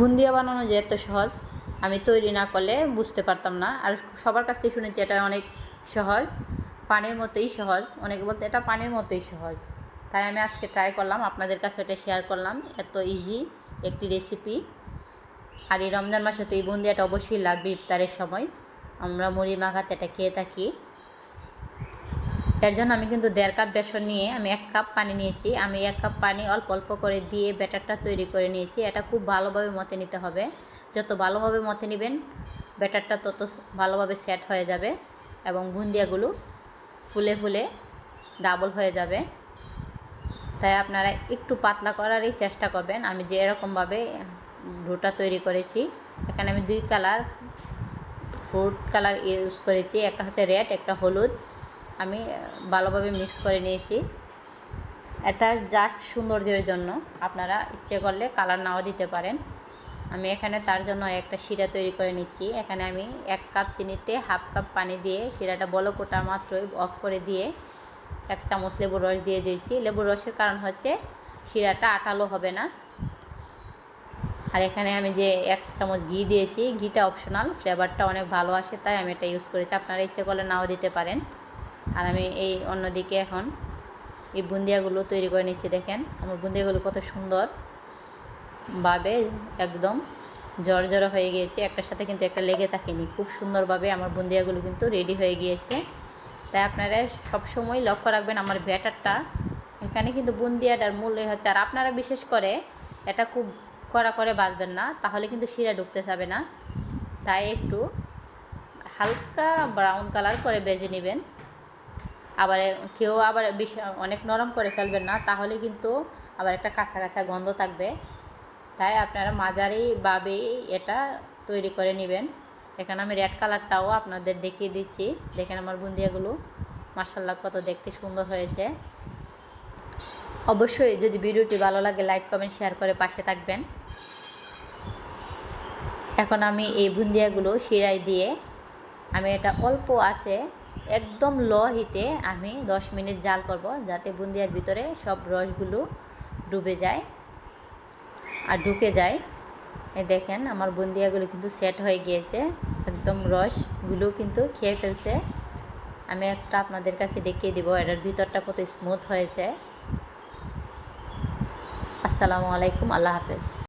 বুন্দিয়া বানানো যে এত সহজ, আমি তৈরি না করলে বুঝতে পারতাম না। আর সবার কাছ থেকে শুনেছি এটা অনেক সহজ, পানির মতোই সহজ। অনেকে বলতে এটা পানির মতোই সহজ। তাই আমি আজকে ট্রাই করলাম, আপনাদের কাছে এটা শেয়ার করলাম। এত ইজি একটি রেসিপি আর এই রমজান মাসে তো এই বুন্দিয়াটা অবশ্যই লাগবে ইফতারের সময়। আমরা মুড়ি মাখাতে এটা খেয়ে থাকি। এর জন্য আমি কিন্তু দেড় কাপ বেসন নিয়ে আমি এক কাপ পানি নিয়েছি। আমি এক কাপ পানি অল্প অল্প করে দিয়ে ব্যাটারটা তৈরি করে নিয়েছি। এটা খুব ভালোভাবে মতে নিতে হবে। যত ভালোভাবে মতে নেবেন, ব্যাটারটা তত ভালোভাবে সেট হয়ে যাবে এবং বুন্দিয়াগুলো ফুলে ফুলে ডাবল হয়ে যাবে। তাই আপনারা একটু পাতলা করারই চেষ্টা করবেন। আমি যে এরকমভাবে ডোটা তৈরি করেছি, এখানে আমি দুই কালার ফ্রুট কালার ইউজ করেছি। একটা হচ্ছে রেড, একটা হলুদ। আমি ভালোভাবে মিক্স করে নিয়েছি। এটা জাস্ট সৌন্দর্যের জন্য। আপনারা ইচ্ছে করলে কালার নাও দিতে পারেন। আমি এখানে তার জন্য একটা শিরা তৈরি করে নিচ্ছি। এখানে আমি এক কাপ চিনিতে হাফ কাপ পানি দিয়ে শিরাটা বলো কোটা মাত্রই অফ করে দিয়ে এক চামচ লেবুর রস দিয়ে দিয়েছি। লেবুর রসের কারণ হচ্ছে শিরাটা আটালো হবে না। আর এখানে আমি যে এক চামচ ঘি দিয়েছি, ঘিটা অপশনাল ফ্লেভারটা অনেক ভালো আসে, তাই আমি এটা ইউজ করেছি। আপনারা ইচ্ছে করলে নাও দিতে পারেন। আর আমি এই অন্যদিকে এখন এই বুন্দিয়াগুলো তৈরি করে নিচ্ছি, দেখেন। আমার বুন্দিয়াগুলো কত সুন্দর। ভাবে একদম জ্বর হয়ে গিয়েছে। একটার সাথে কিন্তু একটা লেগে থাকেনি। খুব সুন্দরভাবে আমার বুন্দিয়াগুলো কিন্তু রেডি হয়ে গিয়েছে। তাই আপনারা সবসময় লক্ষ্য রাখবেন আমার ব্যাটারটা। এখানে কিন্তু বুন্দিয়াটার মূল্য হচ্ছে, আর আপনারা বিশেষ করে এটা খুব কড়া করে বাজবেন না, তাহলে কিন্তু শিরা ঢুকতে যাবে না। তাই একটু হালকা ব্রাউন কালার করে বেজে নেবেন। আবার কেউ আবার বেশি, অনেক নরম করে ফেলবেন না, তাহলে কিন্তু আবার একটা কাঁচা কাঁচা গন্ধ থাকবে। তাই আপনারা মাঝারিভাবে এটা তৈরি করে নেবেন। এখানে আমি রেড কালারটাও আপনাদের দেখিয়ে দিচ্ছি। দেখেন আমার বুন্দিয়াগুলো মার্শাল্লাহ কত দেখতে সুন্দর হয়েছে। অবশ্যই যদি ভিডিওটি ভালো লাগে লাইক কমেন্ট শেয়ার করে পাশে থাকবেন। এখন আমি এই বুন্দিয়াগুলো শিরাই দিয়ে আমি এটা অল্প আছে একদম লো হিটে আমি 10 মিনিট জাল করব যাতে বুন্দিয়ার ভিতরে সব রসগুলো ডুবে যায় আর ঢুকে যায়। এই দেখেন আমার বুন্দিয়াগুলো কিন্তু সেট হয়ে গিয়েছে। একদম রসগুলো কিন্তু খেয়ে ফেলছে। আমি একটা আপনাদের কাছে দেখিয়ে দিব, এটার ভিতরটা কত স্মুথ হয়েছে। আসসালামু আলাইকুম, আল্লাহ হাফেজ।